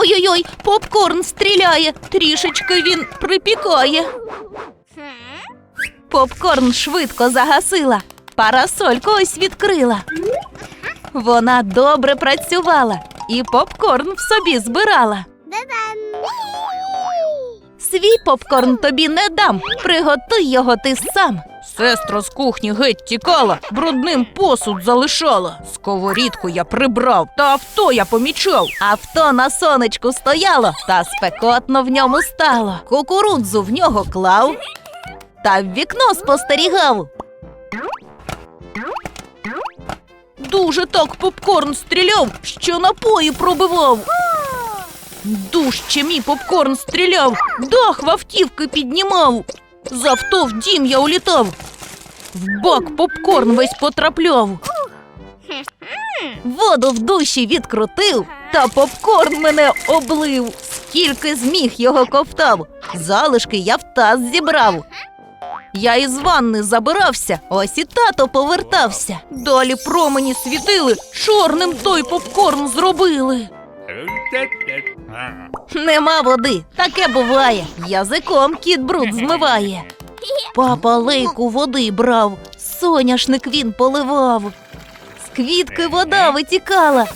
Ой-ой-ой, попкорн стріляє, трішечки він припікає. Попкорн швидко загасила, парасольку ось відкрила. Вона добре працювала і попкорн в собі збирала. Свій попкорн тобі не дам, приготуй його ти сам. Сестра з кухні геть тікала, брудним посуд залишала. Сковорідку я прибрав, та авто я помічав. Авто на сонечку стояло, та спекотно в ньому стало. Кукурудзу в нього клав, та в вікно спостерігав. Дуже так попкорн стріляв, що напої пробивав. Дужче мій попкорн стріляв, дах в автівки піднімав. З авто в дім я улітав. В бак попкорн весь потрапляв. Воду в душі відкрутив, та попкорн мене облив. Скільки зміг його ковтав, залишки я в таз зібрав. Я із ванни забирався, ось і тато повертався. Далі промені світили, чорним той попкорн зробили. Нема води, таке буває. Язиком кіт бруд змиває. Папа лейку води брав, соняшник він поливав. З квітки вода витікала,